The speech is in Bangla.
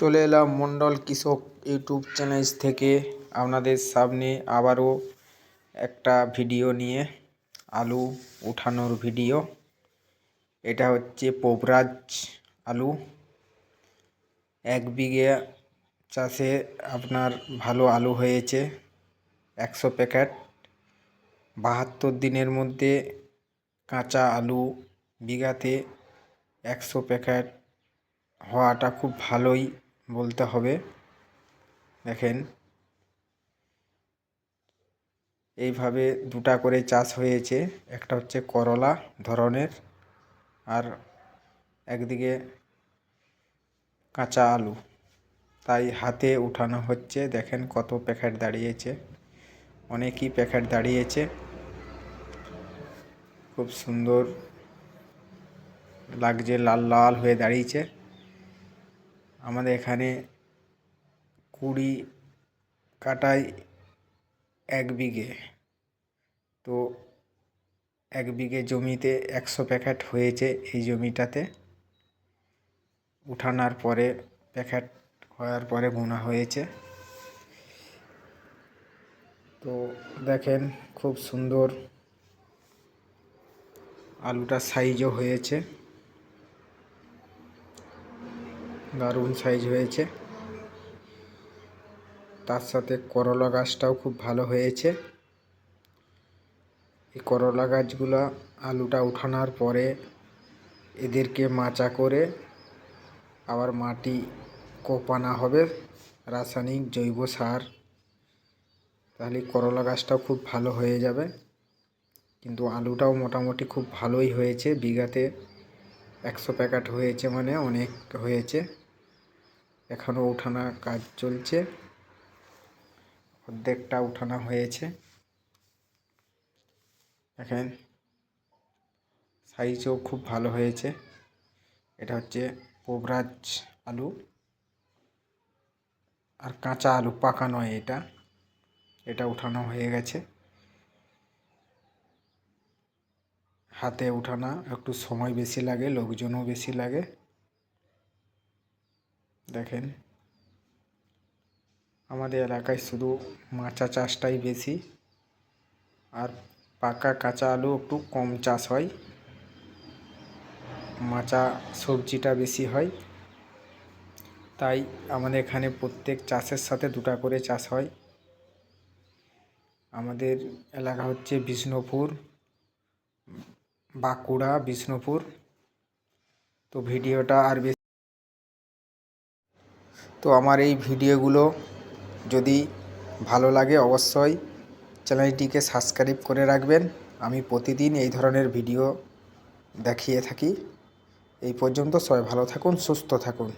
চলে এলাম মন্ডল কৃষক ইউটিউব চ্যানেল থেকে। আপনাদের সামনে আবারও একটা ভিডিও নিয়ে আলু উঠানোর ভিডিও। এটা হচ্ছে পোবরাজ আলু। এক বিঘে চাষে আপনার ভালো আলু হয়েছে একশো প্যাকেট। বাহাত্তর দিনের মধ্যে কাঁচা আলু বিঘাতে একশো প্যাকেট। হওয়াটা খুব ভালোই। বলতে হবে। দেখেন, এইভাবে দুটা করে চাষ হয়েছে। একটা হচ্ছে করলা ধরনের আর একদিকে কাঁচা আলু। তাই হাতে উঠানো হচ্ছে। দেখেন কত প্যাকেট দাঁড়িয়েছে। অনেকই প্যাকেট দাঁড়িয়েছে। খুব সুন্দর লাগছে, লাল লাল হয়ে দাঁড়িয়েছে। আমাদের এখানে কুড়ি কাটায় এক বিঘে। তো এক বিঘে জমিতে একশো প্যাকেট হয়েছে এই জমিটাতে। উঠানোর পরে প্যাকেট হওয়ার পরে বোনা হয়েছে। তো দেখেন খুব সুন্দর আলুটা সাইজও হয়েছে। দারুণ সাইজ হয়েছে। তার সাথে করলা গাছটাও খুব ভালো হয়েছে। এই করলা গাছগুলো আলুটা উঠানোর পরে এদেরকে মাচা করে আবার মাটি কোপানো হবে রাসায়নিক জৈব সার। তাহলে করলা গাছটাও খুব ভালো হয়ে যাবে। কিন্তু আলুটাও মোটামুটি খুব ভালোই হয়েছে। বিঘাতে একশো প্যাকেট হয়েছে মানে অনেক হয়েছে। এখনও উঠানো কাজ চলছে। অর্ধেকটা উঠানো হয়েছে। দেখেন সাইজও খুব ভালো হয়েছে। এটা হচ্ছে পোবরাজ আলু। আর কাঁচা আলু, পাকা নয় এটা। এটা উঠানো হয়ে গেছে। হাতে উঠানা একটু সময় বেশি লাগে, লোকজনও বেশি লাগে। দেখেন। আমাদের এলাকায় শুধু মাচা চাষটাই বেশি, আর পাকা কাঁচা আলু একটু কম চাষ হয়। মাচা সবজিটা বেশি হয়। তাই আমাদের এখানে প্রত্যেক চাষের সাথে দুটা করে চাষ হয়। আমাদের এলাকা হচ্ছে বিষ্ণুপুর, বাঁকুড়া, বিষ্ণুপুর। তো ভিডিওটা আর বেশি তো আমার এই ভিডিওগুলো যদি ভালো লাগে অবশ্যই চ্যানেলটিকে সাবস্ক্রাইব করে রাখবেন। আমি প্রতিদিন এই ধরনের ভিডিও দেখিয়ে থাকি। এই পর্যন্ত সবাই ভালো থাকুন, সুস্থ থাকুন।